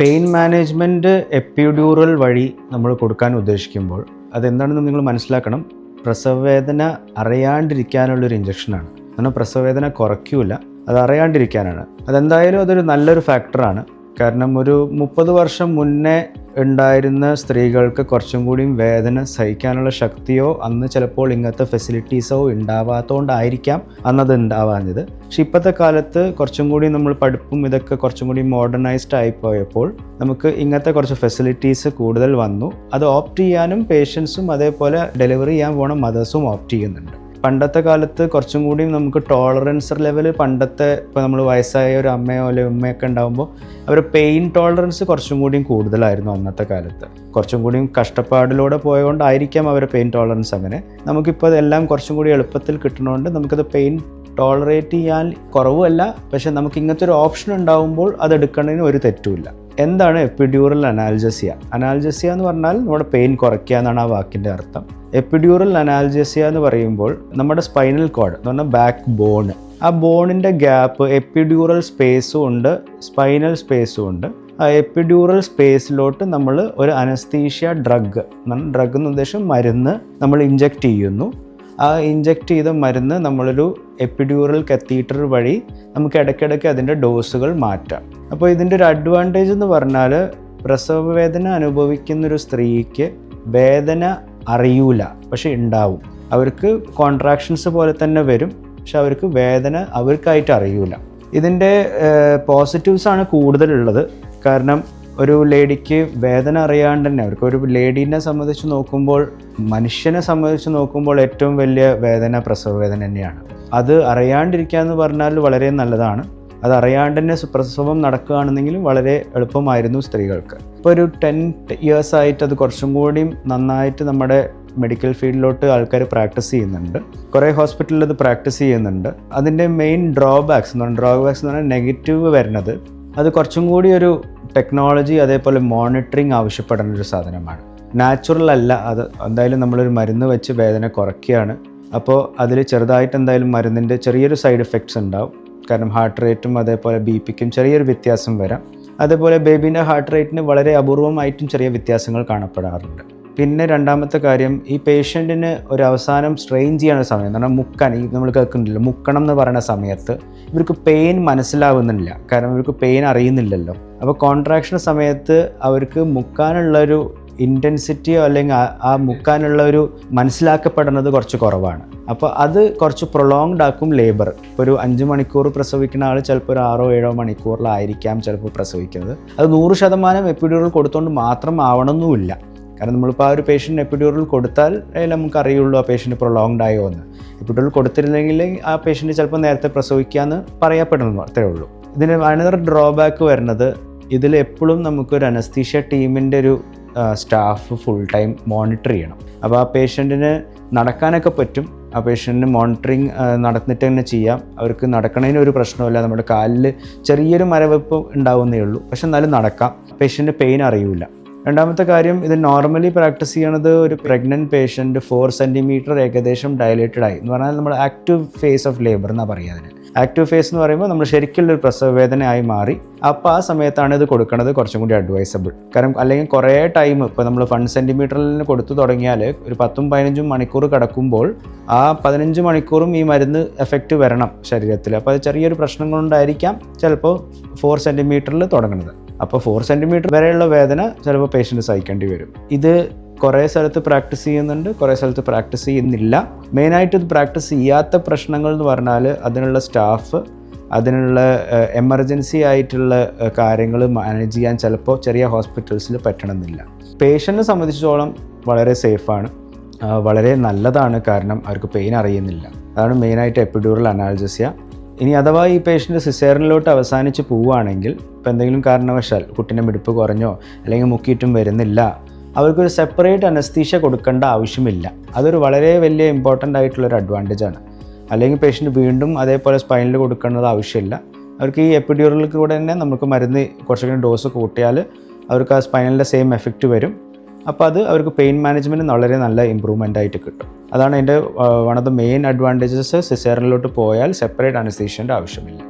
Pain management epidural വഴി നമ്മൾ കൊടുക്കാൻ ഉദ്ദേശിക്കുമ്പോൾ അതെന്താണെന്ന് നിങ്ങൾ മനസ്സിലാക്കണം. പ്രസവവേദന അറിയാണ്ടിരിക്കാനുള്ളൊരു ഇഞ്ചക്ഷനാണ് കാരണം പ്രസവവേദന കുറയ്ക്കൂല അത് അറിയാണ്ടിരിക്കാനാണ്. അതെന്തായാലും അതൊരു നല്ലൊരു ഫാക്ടറാണ്. കാരണം ഒരു മുപ്പത് വർഷം മുന്നേ ഉണ്ടായിരുന്ന സ്ത്രീകൾക്ക് കുറച്ചും കൂടിയും വേദന സഹിക്കാനുള്ള ശക്തിയോ അന്ന് ചിലപ്പോൾ ഇങ്ങനത്തെ ഫെസിലിറ്റീസോ ഉണ്ടാവാത്തതുകൊണ്ടായിരിക്കാം അന്നത് ഉണ്ടാവാഞ്ഞത് പക്ഷെ ഇപ്പോഴത്തെ കാലത്ത് കുറച്ചും കൂടി നമ്മൾ പഠിപ്പും ഇതൊക്കെ കുറച്ചും കൂടി മോഡേണൈസ്ഡ് ആയിപ്പോയപ്പോൾ നമുക്ക് ഇങ്ങനത്തെ കുറച്ച് ഫെസിലിറ്റീസ് കൂടുതൽ വന്നു. അത് ഓപ്റ്റ് ചെയ്യാനും പേഷ്യൻസും അതേപോലെ ഡെലിവറി ചെയ്യാൻ പോണ മദേഴ്സും ഓപ്റ്റ് ചെയ്യുന്നുണ്ട്. പണ്ടത്തെ കാലത്ത് കുറച്ചും കൂടി നമുക്ക് ടോളറൻസ് ലെവൽ പണ്ടത്തെ ഇപ്പോൾ നമ്മൾ വയസ്സായ ഒരു അമ്മയോ അല്ലെങ്കിൽ ഉമ്മയൊക്കെ ഉണ്ടാകുമ്പോൾ അവർ പെയിൻ ടോളറൻസ് കുറച്ചും കൂടിയും കൂടുതലായിരുന്നു അന്നത്തെ കാലത്ത്. കുറച്ചും കൂടിയും കഷ്ടപ്പാടിലൂടെ പോയതുകൊണ്ടായിരിക്കാം അവരുടെ പെയിൻ ടോളറൻസ് അങ്ങനെ. നമുക്കിപ്പോൾ അതെല്ലാം കുറച്ചും കൂടി എളുപ്പത്തിൽ കിട്ടുന്നതുകൊണ്ട് നമുക്കത് പെയിൻ ടോളറേറ്റ് ചെയ്യാൻ കുറവുമല്ല പക്ഷെ നമുക്ക് ഇങ്ങനത്തെ ഒരു ഓപ്ഷൻ ഉണ്ടാകുമ്പോൾ അത് എടുക്കുന്നതിന് ഒരു തെറ്റുമില്ല. എന്താണ് എപ്പിഡ്യൂറൽ അനാൽജസിയ? അനാൽജസിയ എന്ന് പറഞ്ഞാൽ നമ്മുടെ പെയിൻ കുറയ്ക്കുക എന്നാണ് ആ വാക്കിന്റെ അർത്ഥം. എപ്പിഡ്യൂറൽ അനാൽജസിയ എന്ന് പറയുമ്പോൾ നമ്മുടെ സ്പൈനൽ കോഡ് എന്ന് പറഞ്ഞാൽ ബാക്ക് ബോൺ ആ ബോണിന്റെ ഗ്യാപ്പ് എപ്പിഡ്യൂറൽ സ്പേസും ഉണ്ട് സ്പൈനൽ സ്പേസും ഉണ്ട്. ആ എപ്പിഡ്യൂറൽ സ്പേസിലോട്ട് നമ്മൾ ഒരു അനസ്തീഷ്യ ഡ്രഗ് ഡ്രഗ് എന്ന് ഉദ്ദേശം മരുന്ന് നമ്മൾ ഇഞ്ചെക്റ്റ് ചെയ്യുന്നു. ആ ഇഞ്ചെക്റ്റ് ചെയ്ത മരുന്ന് നമ്മളൊരു എപ്പിഡ്യൂറൽ കത്തീറ്റർ വഴി നമുക്ക് ഇടയ്ക്കിടയ്ക്ക് അതിന്റെ ഡോസുകൾ മാറ്റാം. അപ്പോൾ ഇതിന്റെ ഒരു അഡ്വാന്റേജ് എന്ന് പറഞ്ഞാൽ പ്രസവ വേദന അനുഭവിക്കുന്നൊരു സ്ത്രീക്ക് വേദന അറിയൂല പക്ഷെ ഉണ്ടാവും. അവർക്ക് കോൺട്രാക്ഷൻസ് പോലെ തന്നെ വരും പക്ഷെ അവർക്ക് വേദന അവർക്കായിട്ട് അറിയൂല. ഇതിന്റെ പോസിറ്റീവ്സ് ആണ് കൂടുതലുള്ളത്. കാരണം ഒരു ലേഡിക്ക് വേദന അറിയാണ്ട് തന്നെ അവർക്ക് ഒരു ലേഡീനെ സംബന്ധിച്ച് നോക്കുമ്പോൾ മനുഷ്യനെ സംബന്ധിച്ച് നോക്കുമ്പോൾ ഏറ്റവും വലിയ വേദന പ്രസവ വേദന തന്നെയാണ്. അത് അറിയാണ്ടിരിക്കുക എന്ന് പറഞ്ഞാൽ വളരെ നല്ലതാണ്. അത് അറിയാണ്ട് തന്നെ പ്രസവം നടക്കുകയാണെന്നെങ്കിലും വളരെ എളുപ്പമായിരുന്നു സ്ത്രീകൾക്ക്. ഇപ്പോൾ ഒരു ടെൻ ഇയേഴ്സ് ആയിട്ട് അത് കുറച്ചും കൂടിയും നന്നായിട്ട് നമ്മുടെ മെഡിക്കൽ ഫീൽഡിലോട്ട് ആൾക്കാർ പ്രാക്ടീസ് ചെയ്യുന്നുണ്ട്. കുറേ ഹോസ്പിറ്റലിൽ അത് പ്രാക്ടീസ് ചെയ്യുന്നുണ്ട്. അതിന്റെ മെയിൻ ഡ്രോബാക്സ് എന്ന് പറഞ്ഞാൽ ഡ്രോബാക്സ് എന്ന് പറഞ്ഞാൽ നെഗറ്റീവ് വരുന്നത് അത് കുറച്ചും കൂടി ഒരു ടെക്നോളജി അതേപോലെ മോണിറ്ററിങ് ആവശ്യപ്പെടുന്ന ഒരു സാധനമാണ്. നാച്ചുറൽ അല്ല. അത് എന്തായാലും നമ്മളൊരു മരുന്ന് വെച്ച് വേദന കുറയ്ക്കുകയാണ്. അപ്പോൾ അതിൽ ചെറുതായിട്ട് എന്തായാലും മരുന്നിന്റെ ചെറിയൊരു സൈഡ് എഫക്ട്സ് ഉണ്ടാവും. കാരണം ഹാർട്ട് റേറ്റും അതേപോലെ ബി പിക്കും ചെറിയൊരു വ്യത്യാസം വരാം. അതേപോലെ ബേബീന്റെ ഹാർട്ട് റേറ്റിന് വളരെ അപൂർവമായിട്ടും ചെറിയ വ്യത്യാസങ്ങൾ കാണപ്പെടാറുണ്ട്. പിന്നെ രണ്ടാമത്തെ കാര്യം ഈ പേഷ്യന്റിന് ഒരു അവസാനം സ്ട്രെയിൻ ചെയ്യണ സമയം എന്ന് പറഞ്ഞാൽ മുക്കാൻ ഈ നമ്മൾ കേൾക്കുന്നില്ല മുക്കണം എന്ന് പറയുന്ന സമയത്ത് ഇവർക്ക് പെയിൻ മനസ്സിലാവുന്നില്ല. കാരണം ഇവർക്ക് പെയിൻ അറിയുന്നില്ലല്ലോ. അപ്പോൾ കോൺട്രാക്ഷൻ സമയത്ത് അവർക്ക് മുക്കാനുള്ളൊരു ഇന്റൻസിറ്റിയോ അല്ലെങ്കിൽ ആ മുക്കാനുള്ള ഒരു മനസ്സിലാക്കപ്പെടുന്നത് കുറച്ച് കുറവാണ്. അപ്പോൾ അത് കുറച്ച് പ്രൊലോങ്ഡ് ആക്കും ലേബർ ഇപ്പോൾ ഒരു അഞ്ച് മണിക്കൂർ പ്രസവിക്കുന്ന ആൾ ചിലപ്പോൾ ഒരു ആറോ ഏഴോ മണിക്കൂറിലായിരിക്കാം ചിലപ്പോൾ പ്രസവിക്കുന്നത്. അത് നൂറ് ശതമാനം എപ്പിഡ്യൂറൽ കൊടുത്തുകൊണ്ട് മാത്രം ആവണമെന്നുമില്ല കാരണം നമ്മളിപ്പോൾ ആ ഒരു പേഷ്യന്റ് എപ്പിഡ്യൂറൽ കൊടുത്താൽ നമുക്ക് അറിയുള്ളൂ ആ പേഷ്യന്റ് പ്രൊലോങ്ഡ് ആയോ എന്ന്. എപ്പിഡ്യൂറൽ കൊടുത്തിരുന്നെങ്കിൽ ആ പേഷ്യന്റ് ചിലപ്പോൾ നേരത്തെ പ്രസവിക്കാമെന്ന് പറയപ്പെടുന്നു അത്രേ ഉള്ളൂ. ഇതിന് അനദർ ഡ്രോബാക്ക് വരുന്നത് ഇതിൽ എപ്പോഴും നമുക്കൊരു അനസ്തീഷ്യ ടീമിന്റെ ഒരു സ്റ്റാഫ് ഫുൾ ടൈം മോണിറ്റർ ചെയ്യണം. അപ്പോൾ ആ പേഷ്യന്റിന് നടക്കാനൊക്കെ പറ്റും. ആ പേഷ്യന്റിന് മോണിറ്ററിങ് നടന്നിട്ട് തന്നെ ചെയ്യാം. അവർക്ക് നടക്കണതിന് ഒരു പ്രശ്നമില്ല നമ്മുടെ കാലിൽ ചെറിയൊരു മരവെപ്പ് ഉണ്ടാവുന്നേ ഉള്ളൂ. പക്ഷെ എന്നാലും നടക്കാം. പേഷ്യന്റ് പെയിൻ അറിയില്ല രണ്ടാമത്തെ കാര്യം ഇത് നോർമലി പ്രാക്ടീസ് ചെയ്യണത് ഒരു പ്രഗ്നന്റ് പേഷ്യന്റ് ഫോർ സെന്റിമീറ്റർ ഏകദേശം ഡയലേറ്റഡ് ആയി. എന്ന് പറഞ്ഞാൽ നമ്മൾ ആക്റ്റീവ് ഫേസ് ഓഫ് ലേബർ എന്നാണ് പറയുക അതിന്. ആക്റ്റീവ് ഫേസ് എന്ന് പറയുമ്പോൾ നമ്മൾ ശരിക്കുള്ള ഒരു പ്രസവ വേദനയായി മാറി. അപ്പോൾ ആ സമയത്താണ് ഇത് കൊടുക്കുന്നത് കുറച്ചും കൂടി അഡ്വൈസബിൾ കാരണം അല്ലെങ്കിൽ കുറേ ടൈം ഇപ്പോൾ നമ്മൾ വൺ സെന്റിമീറ്ററിൽ കൊടുത്തു തുടങ്ങിയാൽ ഒരു പത്തും പതിനഞ്ചും മണിക്കൂർ കിടക്കുമ്പോൾ ആ പതിനഞ്ച് മണിക്കൂറും ഈ മരുന്ന് എഫക്റ്റ് വരണം ശരീരത്തിൽ അപ്പോൾ അത് ചെറിയൊരു പ്രശ്നം കൊണ്ടായിരിക്കാം ചിലപ്പോൾ ഫോർ സെന്റിമീറ്ററിൽ തുടങ്ങുന്നത് അപ്പോൾ ഫോർ സെന്റിമീറ്റർ വരെയുള്ള വേദന ചിലപ്പോൾ പേഷ്യന്റ് സഹിക്കേണ്ടി വരും. ഇത് കുറേ സ്ഥലത്ത് പ്രാക്ടീസ് ചെയ്യുന്നുണ്ട് കുറേ സ്ഥലത്ത് പ്രാക്ടീസ് ചെയ്യുന്നില്ല. മെയിനായിട്ട് ഇത് പ്രാക്ടീസ് ചെയ്യാത്ത പ്രശ്നങ്ങൾ എന്ന് പറഞ്ഞാൽ അതിനുള്ള സ്റ്റാഫ് അതിനുള്ള എമർജൻസി ആയിട്ടുള്ള കാര്യങ്ങൾ മാനേജ് ചെയ്യാൻ ചിലപ്പോൾ ചെറിയ ഹോസ്പിറ്റൽസിൽ പറ്റണമെന്നില്ല. പേഷ്യന്റിനെ സംബന്ധിച്ചിടത്തോളം വളരെ സേഫാണ്. വളരെ നല്ലതാണ് കാരണം അവർക്ക് പെയിൻ അറിയുന്നില്ല. അതാണ് മെയിനായിട്ട് എപ്പിഡ്യൂറൽ അനാൽജസിയ. ഇനി അഥവാ ഈ പേഷ്യന്റ് സിസേറിനിലോട്ട് അവസാനിച്ച് പോവുകയാണെങ്കിൽ ഇപ്പോൾ എന്തെങ്കിലും കാരണവശാൽ കുട്ടീന്റെ മിടുപ്പ് കുറഞ്ഞോ അല്ലെങ്കിൽ മുക്കിയിട്ടും വരുന്നില്ല അവർക്കൊരു സെപ്പറേറ്റ് അനസ്തീഷ്യ കൊടുക്കേണ്ട ആവശ്യമില്ല. അതൊരു വളരെ വലിയ ഇമ്പോർട്ടന്റ് ആയിട്ടുള്ളൊരു അഡ്വാന്റേജ് ആണ്. അല്ലെങ്കിൽ പേഷ്യന്റ് വീണ്ടും അതേപോലെ സ്പൈനിൽ കൊടുക്കേണ്ടത് ആവശ്യമില്ല. അവർക്ക് ഈ എപ്പിഡ്യൂറലിൽ കൂടെ തന്നെ നമുക്ക് മരുന്ന് കുറച്ചൊക്കെ ഡോസ് കൂട്ടിയാൽ അവർക്ക് ആ സ്പൈനലിന്റെ സെയിം എഫക്റ്റ് വരും. അപ്പോൾ അത് അവർക്ക് പെയിൻ മാനേജ്മെന്റ് വളരെ നല്ല ഇമ്പ്രൂവ്മെന്റ് ആയിട്ട് കിട്ടും. അതാണ് അതിന്റെ one of the main advantages സിസേറിനിലോട്ട് പോയാൽ സെപ്പറേറ്റ് അനസ്തീഷ്യന്റെ ആവശ്യമില്ല.